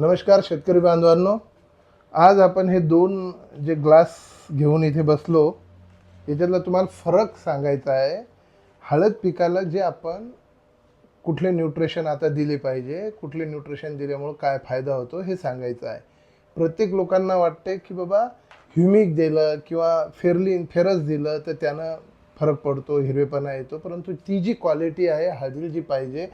नमस्कार शेतकरी बांधवांनो. आज आपण हे दोन जे ग्लास घेऊन इथे बसलो याच्यातला तुम्हाला फरक सांगायचा आहे. हळद पिकाला जे आपण कुठले न्यूट्रिशन आता दिले पाहिजे कुठले न्यूट्रिशन दिल्यामुळं काय फायदा होतो हे सांगायचं आहे. प्रत्येक लोकांना वाटते की बाबा ह्युमिक दिलं किंवा फेरली फेरस दिलं तर त्यानं फरक पडतो हिरवेपणा येतो परंतु ती जी क्वालिटी आहे हळदीला जी पाहिजे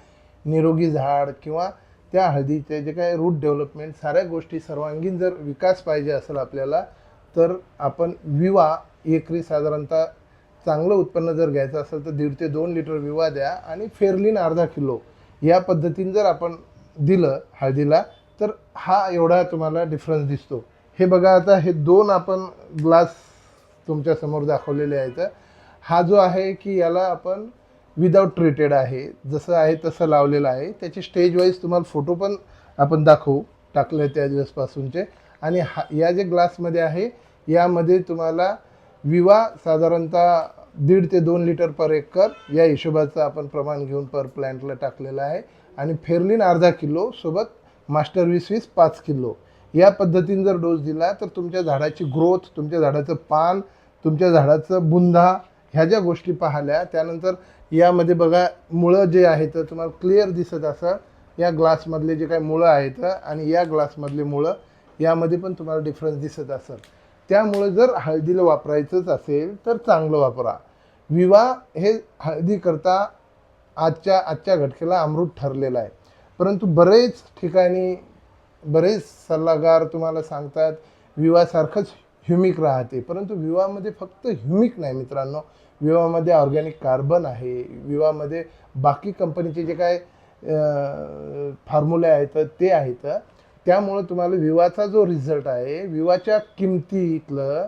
निरोगी झाड किंवा त्या हळदीचे जे काय रूट डेव्हलपमेंट साऱ्या गोष्टी सर्वांगीण जर विकास पाहिजे असेल आपल्याला तर आपण विवा एकरी साधारणतः चांगलं उत्पन्न जर घ्यायचं असेल तर दीड ते दोन लिटर विवा द्या आणि फेरलीन अर्धा किलो. या पद्धतीने जर आपण दिलं हळदीला तर हा एवढा तुम्हाला डिफरन्स दिसतो. हे बघा आता हे दोन आपण ग्लास तुमच्यासमोर दाखवलेले आहेत. हा जो आहे की याला आपण विदाऊट ट्रीटेड आहे जसं आहे तसं लावलेलं आहे. त्याचे स्टेज वाईज तुम्हाला फोटो पण आपण दाखवू टाकले त्या दिवसपासूनचे. आणि हा या जे ग्लासमध्ये आहे यामध्ये तुम्हाला विवा साधारणतः दीड ते दोन लिटर पर एकर या हिशोबाचं आपण प्रमाण घेऊन पर प्लॅन्टला टाकलेलं आहे. आणि फेरलिन अर्धा किलो सोबत मास्टर वीस वीस पाच किलो. या पद्धतीने जर डोस दिला तर तुमच्या झाडाची ग्रोथ तुमच्या झाडाचं पान तुमच्या झाडाचं बुंधा ह्या ज्या गोष्टी पाहिल्या त्यानंतर यामध्ये बघा मुळं जे आहेत तुम्हाला क्लिअर दिसत असं या ग्लासमधले जे काही मुळं आहेत आणि या ग्लासमधले मुळं यामध्ये पण तुम्हाला डिफरन्स दिसत असं त्यामुळे जर हळदीला वापरायचंच असेल तर चांगलं वापरा. विवाह हे हळदीकरता आजच्या आजच्या घटकेला अमृत ठरलेलं आहे. परंतु बरेच ठिकाणी बरेच सल्लागार तुम्हाला सांगतात विवाहासारखंच ह्युमिक राहते. परंतु विवाहामध्ये फक्त ह्युमिक नाही मित्रांनो. विवाहामध्ये ऑर्गॅनिक कार्बन आहे. विवाहामध्ये बाकी कंपनीचे जे काय फॉर्म्युले आहेत ते आहेत. त्यामुळं तुम्हाला विवाचा जो रिझल्ट आहे विवाच्या किमतीतलं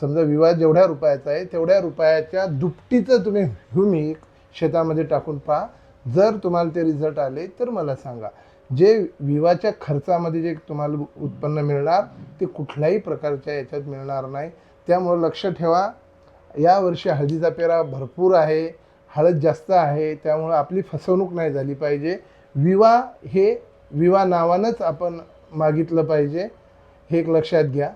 समजा विवाह जेवढ्या रुपयाचा आहे तेवढ्या रुपयाच्या दुपटीचं तुम्ही ह्युमिक शेतामध्ये टाकून पहा. जर तुम्हाला ते रिझल्ट आले तर मला सांगा. जे विवाच्या खर्चामध्ये जे तुम्हाला उत्पन्न मिळणार ते कुठल्याही प्रकारच्या याच्यात मिळणार नाही. त्यामुळं लक्ष ठेवा. यावर्षी हळदीचा पेरा भरपूर आहे हळद जास्त आहे त्यामुळं आपली फसवणूक नाही झाली पाहिजे. विवा हे विवा नावानंच आपण मागितलं पाहिजे. हे एक लक्षात घ्या.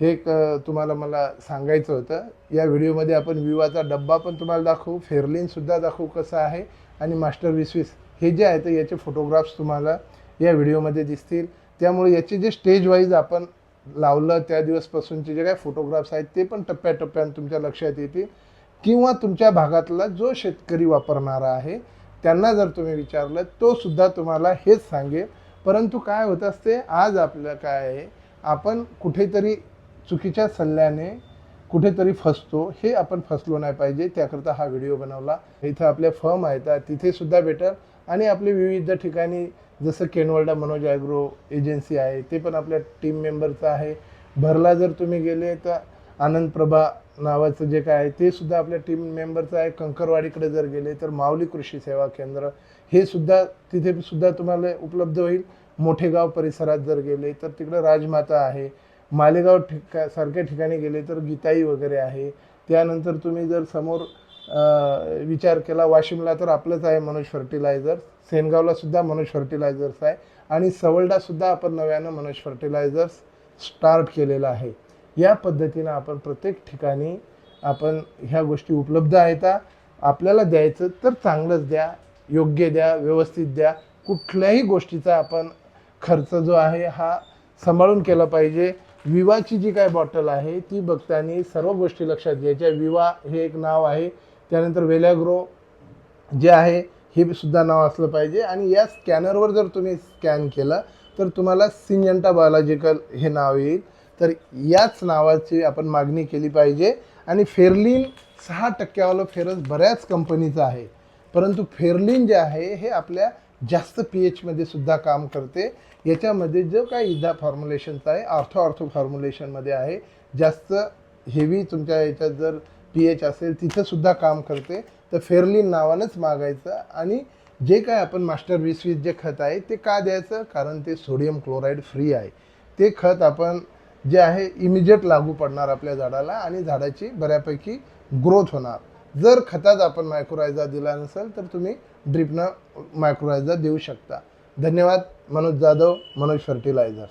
हे एक तुम्हाला मला सांगायचं होतं. या व्हिडिओमध्ये आपण विवाचा डब्बा पण तुम्हाला दाखवू फेरलिनसुद्धा दाखवू कसं आहे. आणि मास्टर वीस वीस हे जे आहे तर याचे फोटोग्राफ्स तुम्हाला या व्हिडिओमध्ये दिसतील. त्यामुळे याचे जे स्टेज वाईज आपण लावलं त्या दिवसपासूनचे जे काही फोटोग्राफ्स आहेत ते पण टप्प्याटप्प्याने तुमच्या लक्षात येतील. किंवा तुमच्या भागातला जो शेतकरी वापरणारा आहे त्यांना जर तुम्ही विचारलं तो सुद्धा तुम्हाला हेच सांगेल. परंतु काय होत असते आज आपलं काय आहे आपण कुठेतरी चुकीच्या सल्ल्याने कुठेतरी फसतो. हे आपण फसलो नाही पाहिजे. त्याकरता हा व्हिडिओ बनवला. इथं आपल्या फर्म आहेत. तिथे सुद्धा भेटल. आणि आपले विविध ठिकाणी जसं केनवर्डा मनोज ॲग्रो एजन्सी आहे ते पण आपल्या टीम मेंबरचं आहे. भरला जर तुम्ही गेले तर आनंद प्रभा नावाचं जे काय आहे ते सुद्धा आपल्या टीम मेंबरचं आहे. कंकरवाडीकडे जर गेले तर माऊली कृषी सेवा केंद्र. हे सुद्धा तिथे सुद्धा तुम्हाला उपलब्ध होईल. मोठेगाव परिसरात जर गेले तर तिकडं राजमाता आहे. मालेगाव ठिका सारख्या ठिकाणी गेले तर गीताई वगैरे आहे. त्यानंतर तुम्ही जर समोर विचार केला वाशिमला तर आपलंच आहे मनोज फर्टिलायझर सेनगावला सुद्धा मनोज फर्टिलायझर्स आहे. आणि सवलडा सुद्धा आपण नव्यानं मनोज फर्टिलायझर्स स्टार्ट केलेलं आहे. या पद्धतीनं आपण प्रत्येक ठिकाणी आपण ह्या गोष्टी उपलब्ध आहेत. आपल्याला द्यायचं तर चांगलंच द्या योग्य द्या व्यवस्थित द्या. कुठल्याही गोष्टीचा आपण खर्च जो आहे हा सांभाळून केला पाहिजे. विवाची जी काय बॉटल आहे ती बघताना सर्व गोष्टी लक्षात घ्यायच्या विवा हे एक नाव आहे त्यानंतर वेलॅग्रो जे आहे हे सुद्धा नाव असलं पाहिजे. आणि या स्कॅनरवर जर तुम्ही स्कॅन केलं तर तुम्हाला सिंजंटा बायोलॉजिकल हे नाव येईल. तर याच नावाची आपण मागणी केली पाहिजे. आणि फेरलिन सहा टक्क्यावालं फेरस बऱ्याच कंपनीचं आहे. परंतु फेरलिन जे आहे हे आपल्या जास्त पी एचमध्ये सुद्धा काम करते. याच्यामध्ये जो काय इदा फॉर्म्युलेशनचा आहे ऑर्थो ऑर्थो फॉर्म्युलेशनमध्ये आहे जास्त हेवी तुमच्या याच्यात जर पी एच असेल तिथंसुद्धा काम करते. तर फेरलिन नावानंच मागायचं आणि जे काय आपण मास्टर वीस वीस जे खत आहे ते का द्यायचं? कारण ते सोडियम क्लोराईड फ्री आहे. ते खत आपण जे आहे इमिजिएट लागू पडणार आपल्या झाडाला आणि झाडाची बऱ्यापैकी ग्रोथ होणार. जर खतात आपण मायक्रोरायझा दिला नसेल तर तुम्ही ड्रिपनं मायक्रोलायझर देऊ शकता. धन्यवाद मनोज जाधव मनोज फर्टिलायझर